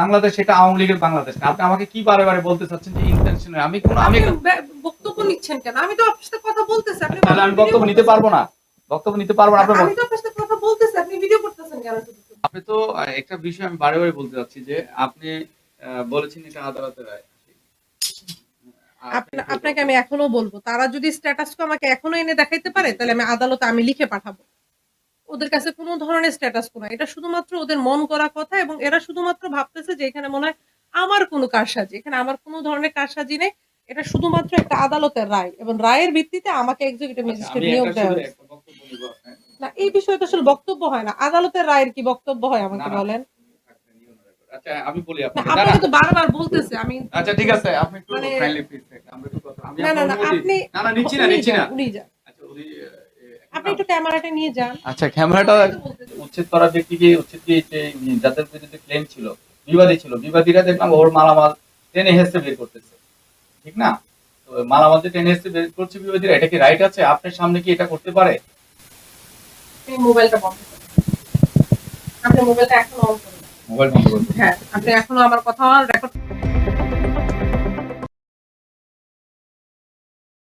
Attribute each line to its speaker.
Speaker 1: বাংলাদেশ এটা আওয়ামী লীগের বাংলাদেশ আপনি আমাকে কি বারে বারে বলতে চাচ্ছেন যে ইন্টেনশন আমি কোন আমি
Speaker 2: বক্তব্য নিচ্ছেন কেন? আমি তো আপনার সাথে কথা বলতেছি আপনি
Speaker 1: তাহলে আমি বক্তব্য নিতে পারব না। বক্তব্য নিতে পারব না আপনি
Speaker 2: আমি তো আপনার সাথে কথা বলতেছি আপনি ভিডিও করতেছেন কেন?
Speaker 1: আপনি তো একটা বিষয় আমি বারে বারে বলতে চাচ্ছি যে আপনি বলেছেন এটা আদালতের রায়।
Speaker 2: আপনাকে আমি এখনও বলব তারা যদি স্ট্যাটাস আমাকে এখনও এনে দেখাইতে পারে তাহলে আমি আদালতে আমি লিখে পাঠাবো। ওদের কাছে কোনো ধরনের স্ট্যাটাস কোনো এটা শুধুমাত্র ওদের মন করা কথা এবং এরা শুধুমাত্র ভাবতেছে যে এখানে মনে হয় আমার কোনো কারসাজি এখানে আমার কোনো ধরনের কারসাজি নেই। এটা শুধুমাত্র একটা আদালতের রায় এবং রায়ের ভিত্তিতে আমাকে এক্সিকিউটিভ
Speaker 1: আচ্ছা,
Speaker 2: ম্যাজিস্ট্রেট নিয়োগ দেওয়া হয়েছে।
Speaker 1: আপনার।
Speaker 2: না এই বিষয়ে তো আসলে বক্তব্য হয় না। আদালতের রায়ের কি বক্তব্য হয় আমাকে। বলেন?
Speaker 1: আচ্ছা আমি বলি
Speaker 2: না
Speaker 1: আপনাকে। না,
Speaker 2: আপনাকে
Speaker 1: না।
Speaker 2: তো বারবার বলতেছে আমি
Speaker 1: আচ্ছা ঠিক আছে আপনি একটু
Speaker 2: মানে-
Speaker 1: কাইন্ডলি প্লিজ আমরা একটু কথা আমি
Speaker 2: না না না আপনি
Speaker 1: না না নিচ্ছি না নিচ্ছি না।
Speaker 2: উনি
Speaker 1: আহ,
Speaker 2: আপনি একটু ক্যামেরাটা নিয়ে যান।
Speaker 1: আচ্ছা ক্যামেরাটা উচ্ছেদ করা ব্যক্তিকে উচ্ছেদ কি যে যাদের বিরুদ্ধে ক্লেম ছিল বিবাদী ছিল বিবাদীরা দেখলাম ওর মালামাল টেনে হেসে বের করতেছে। ঠিক না? তো মালামাল যে টেনে হেসে বের করছে বিবাদীরা এটা কি রাইট আছে? আপনার সামনে কি এটা করতে পারে?
Speaker 2: মোবাইলটা বন্ধ আপনি মোবাইলটা এখনও অন করুন।
Speaker 1: মোবাইল বন্ধ
Speaker 2: হ্যাঁ আপনি এখনও আমার কথা রেকর্ড